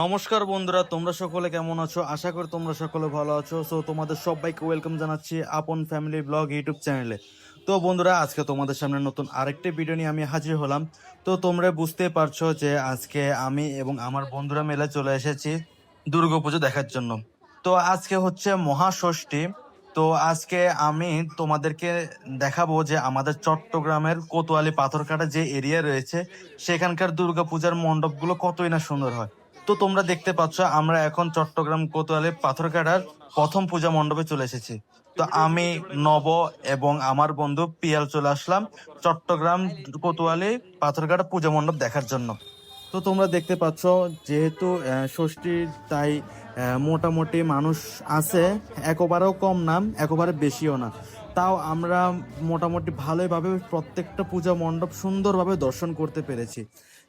নমস্কার বন্ধুরা, তোমরা সকলে কেমন আছো? আশা করি তোমরা সকলে ভালো আছো। সো তোমাদের সবাইকে ওয়েলকাম জানাচ্ছি আপন ফ্যামিলি ব্লগ ইউটিউব চ্যানেলে তো বন্ধুরা, আজকে তোমাদের সামনে নতুন আরেকটি ভিডিও নিয়ে আমি হাজির হলাম। তো তোমরা বুঝতে পারছ যে আজকে আমি এবং আমার বন্ধুরা মেলে চলে এসেছি দুর্গাপুজো দেখার জন্য। তো আজকে হচ্ছে মহাষষ্ঠী। তো আজকে আমি তোমাদেরকে দেখাবো যে আমাদের চট্টগ্রামের কোতোয়ালি পাথরকাটা যে এরিয়া রয়েছে, সেখানকার দুর্গাপূজার মণ্ডপগুলো কতই না সুন্দর হয়। তো তোমরা দেখতে পাচ্ছ আমরা এখন চট্টগ্রাম কোতোয়ালি পাথরকাটার প্রথম পূজা মণ্ডপে চলে এসেছি। তো আমি নব এবং আমার বন্ধু পিয়াল চলে আসলাম চট্টগ্রাম কোতোয়ালি পাথরকাটা পূজা মণ্ডপ দেখার জন্য। তো তোমরা দেখতে পাচ্ছ যেহেতু আহ, ষষ্ঠী তাই মোটামুটি মানুষ আছে একবারেও কম নাম একেবারে বেশিও না। তাও আমরা মোটামুটি ভালোইভাবে প্রত্যেকটা পূজা মণ্ডপ সুন্দরভাবে দর্শন করতে পেরেছি।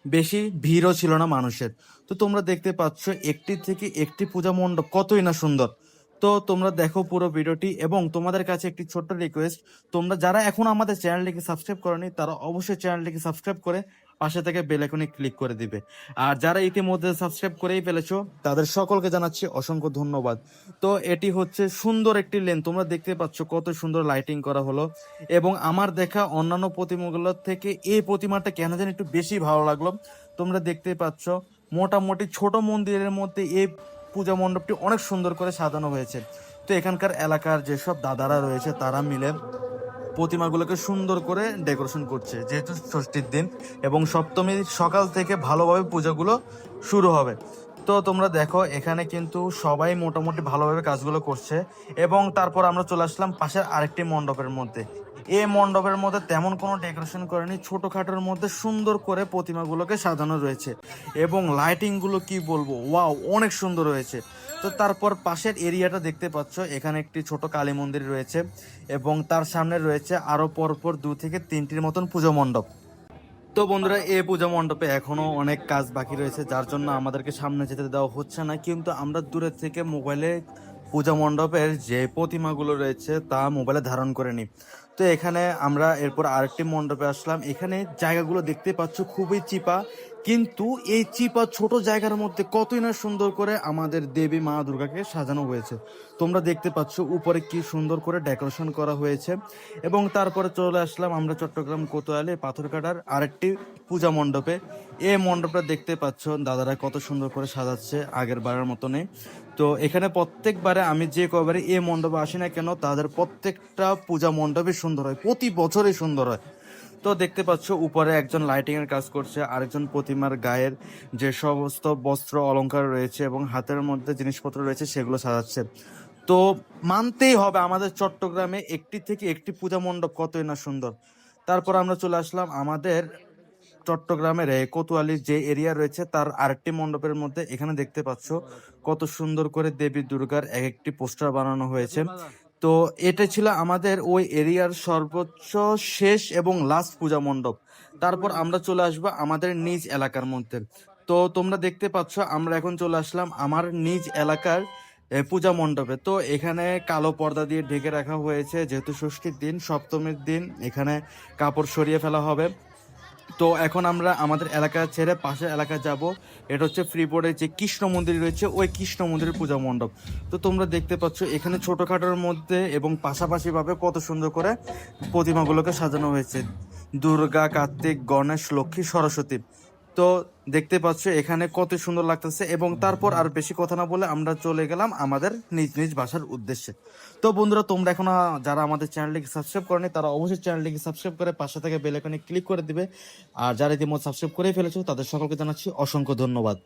বেশি ভিড়ও ছিল না মানুষের। তো তোমরা দেখতে পাচ্ছ একটি থেকে একটি পূজা মণ্ডপ কতই না সুন্দর। তো তোমরা দেখো পুরো ভিডিওটি এবং তোমাদের কাছে একটি ছোট্ট রিকোয়েস্ট তোমরা যারা এখন আমাদের চ্যানেলটিকে সাবস্ক্রাইব করনি, তারা অবশ্যই চ্যানেলটিকে সাবস্ক্রাইব করে পাশে থেকে বেল আইকনে ক্লিক করে দিবে। আর যারা ইতিমধ্যে সাবস্ক্রাইব করেই ফেলেছো, তাদের সকলকে জানাচ্ছি অসংখ্য ধন্যবাদ। তো এটি হচ্ছে সুন্দর একটি লেন তোমরা দেখতে পাচ্ছ কত সুন্দর লাইটিং করা হলো। এবং আমার দেখা অন্যান্য প্রতিমাগুলোর থেকে এই প্রতিমাটা কেন যেন একটু বেশি ভালো লাগল। তোমরা দেখতে পাচ্ছ মোটামুটি ছোট মন্দিরের মধ্যে এই পূজা মণ্ডপটি অনেক সুন্দর করে সাজানো হয়েছে। তো এখানকার এলাকার যেসব দাদারা রয়েছে, তারা মিলে প্রতিমাগুলোকে সুন্দর করে ডেকোরেশন করছে, যেহেতু ষষ্ঠীর দিন, এবং সপ্তমীর সকাল থেকে ভালোভাবে পূজাগুলো শুরু হবে। তো তোমরা দেখো, এখানে কিন্তু সবাই মোটামুটি ভালোভাবে কাজগুলো করছে, এবং তারপর আমরা চলে আসলাম পাশের আরেকটি মণ্ডপের মধ্যে। এই মণ্ডপের মধ্যে তেমন কোনো ডেকোরেশন করেনি, ছোটখাটোর মধ্যে সুন্দর করে প্রতিমাগুলোকে সাজানো রয়েছে। এবং লাইটিংগুলো কি বলব, ওয়াও, অনেক সুন্দর হয়েছে। তো তারপর পাশের এরিয়াটা দেখতে পাচ্ছ, এখানে একটি ছোট কালী মন্দির রয়েছে এবং তার সামনে রয়েছে আরও পরপর দু থেকে তিনটির মতন পুজো মণ্ডপ। তো বন্ধুরা এই পূজা মণ্ডপে এখনও অনেক কাজ বাকি রয়েছে, যার জন্য আমাদেরকে সামনে যেতে দেওয়া হচ্ছে না। কিন্তু আমরা দূরের থেকে মোবাইলে পূজা মণ্ডপের যে প্রতিমাগুলো রয়েছে তা মোবাইলে ধারণ করে নিই। তো এখানে আমরা এরপর আরেকটি মণ্ডপে আসলাম। এখানে জায়গাগুলো দেখতে পাচ্ছ, খুবই চিপা। কিন্তু এই চিপা ছোট জায়গার মধ্যে কতই না সুন্দর করে আমাদের দেবী মা দুর্গাকে সাজানো হয়েছে। তোমরা দেখতে পাচ্ছ, উপরে কি সুন্দর করে ডেকোরেশন করা হয়েছে। এবং তারপরে চলে আসলাম আমরা চট্টগ্রাম কোতোয়ালে পাথরকাটার আরেকটি পূজা মণ্ডপে। এই মণ্ডপটা দেখতে পাচ্ছ, দাদারা কত সুন্দর করে সাজাচ্ছে আগের বারের মতনই। তো এখানে প্রত্যেকবারে আমি যে কবারে এই মণ্ডপে আসি না কেন, তাদের প্রত্যেকটা পূজা মণ্ডপই সুন্দর হয়, প্রতি বছরই সুন্দর হয়। তো দেখতে পাচ্ছ, উপরে একজন লাইটিং এর কাজ করছে, আরেকজন প্রতিমার গায়ের যে সমস্ত বস্ত্র অলংকার রয়েছে এবং হাতের মধ্যে জিনিসপত্র রয়েছে, সেগুলো সাজাচ্ছে। তো মানতেই হবে, আমাদের চট্টগ্রামে একটি থেকে একটি পূজা মণ্ডপ কতই না সুন্দর। তারপর আমরা চলে আসলাম আমাদের চট্টগ্রামের এই কোতোয়ালির যে এরিয়া রয়েছে তার আরেকটি মণ্ডপের মধ্যে এখানে দেখতে পাচ্ছ কত সুন্দর করে দেবী দুর্গার এক একটি পোস্টার বানানো হয়েছে। তো এটা ছিল আমাদের ওই এরিয়ার সর্বোচ্চ শেষ এবং লাস্ট পূজা মণ্ডপ। তারপর আমরা চলে আসব আমাদের নিজ এলাকার মধ্যে। তো তোমরা দেখতে পাচ্ছ আমরা এখন চলে আসলাম আমার নিজ এলাকার পূজা মণ্ডপে। তো এখানে কালো পর্দা দিয়ে ঢেকে রাখা হয়েছে, যেহেতু ষষ্ঠীর দিন, সপ্তমীর দিন এখানে কাপড় সরিয়ে ফেলা হবে। তো এখন আমরা আমাদের এলাকা ছেড়ে পাশের এলাকা যাব। এটা হচ্ছে ফ্রিপোর্টের যে কৃষ্ণ মন্দির রয়েছে, ওই কৃষ্ণ মন্দিরের পূজা মণ্ডপ। তো তোমরা দেখতে পাচ্ছ, এখানে ছোটোখাটোর মধ্যে এবং পাশাপাশিভাবে কত সুন্দর করে প্রতিমাগুলোকে সাজানো হয়েছে। দুর্গা, কার্তিক, গণেশ, লক্ষ্মী, সরস্বতী। তো দেখতে পাচ্ছ এখানে কত সুন্দর লাগতেছে এবং তারপর আর বেশি কথা না বলে আমরা চলে গেলাম আমাদের নিজ নিজ ভাষার উদ্দেশ্যে। তো বন্ধুরা, তোমরা এখন যারা আমাদের চ্যানেলটিকে সাবস্ক্রাইব করেনি, তারা অবশ্যই চ্যানেলটিকে সাবস্ক্রাইব করে পাশে থেকে বেলাইকনে ক্লিক করে দিবে। আর যারা ইতিমধ্যে সাবস্ক্রাইব করে ফেলেছো, তাদের সকলকে জানাচ্ছি অসংখ্য ধন্যবাদ।